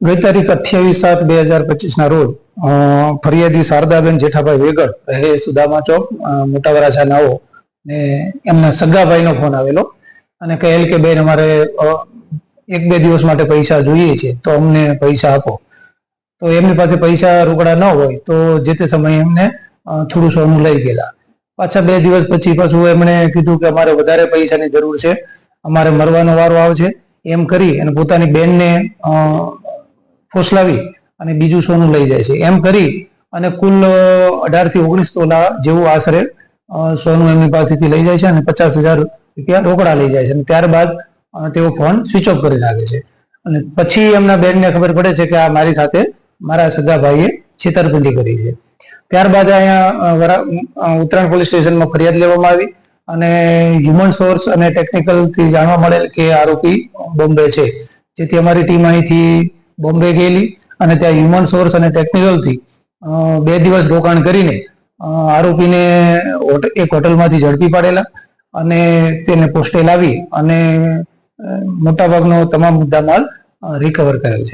ગઈ તારીખ અઠ્યાવીસ સાત બે હજાર પચીસ ના રોજ ફરિયાદી શારદાબેન જેઠાભાઈ વેગડ રહે સુદામા ચોક અ, મોટા વરાછા નાઓ ને એમના સગાભાઈનો ફોન આવેલો અને કહેલ કે બેન અમારે એક બે દિવસ માટે પૈસા જોઈએ છે તો અમને પૈસા આપો. તો એમની પાસે પૈસા રોકડા ન હોય તો જે તે સમયે એમને થોડું સોનું લઈ ગયેલા. પાછા બે દિવસ પછી પાછું એમણે કીધું કે અમારે વધારે પૈસાની જરૂર છે અમારે મરવાનો વારો આવશે એમ કરી અને પોતાની બેનને ફોસલાવી અને બીજું સોનું લઈ જાય છે. એમ કરી અને કુલ અઢારથી ઓગણીસ તોલા જેવું આશરે સોનું એમની પાસેથી લઈ જાય છે અને પચાસ હજાર રૂપિયા રોકડા લઈ જાય છે. અને ત્યારબાદ તેઓ ફોન સ્વિચ ઓફ કરી નાખે છે. અને પછી એમના બેનને ખબર પડે છે કે આ મારી સાથે મારા સગા ભાઈએ છેતરપિંડી કરી છે. ત્યારબાદ અહીંયા ઉત્તરાયણ પોલીસ સ્ટેશનમાં ફરિયાદ લેવામાં આવી. અને હ્યુમન સોર્સ અને ટેકનિકલથી જાણવા મળેલ કે આરોપી બોમ્બે છે. જેથી અમારી ટીમ અહીંથી બોમ્બે ગયેલી અને ત્યાં હ્યુમન સોર્સ અને ટેકનિકલથી બે દિવસ રોકાણ કરીને આરોપીને એક હોટલમાંથી ઝડપી પાડેલા અને તેને પોસ્ટે લાવી અને મોટાભાગનો તમામ મુદ્દામાલ રિકવર કરેલ છે.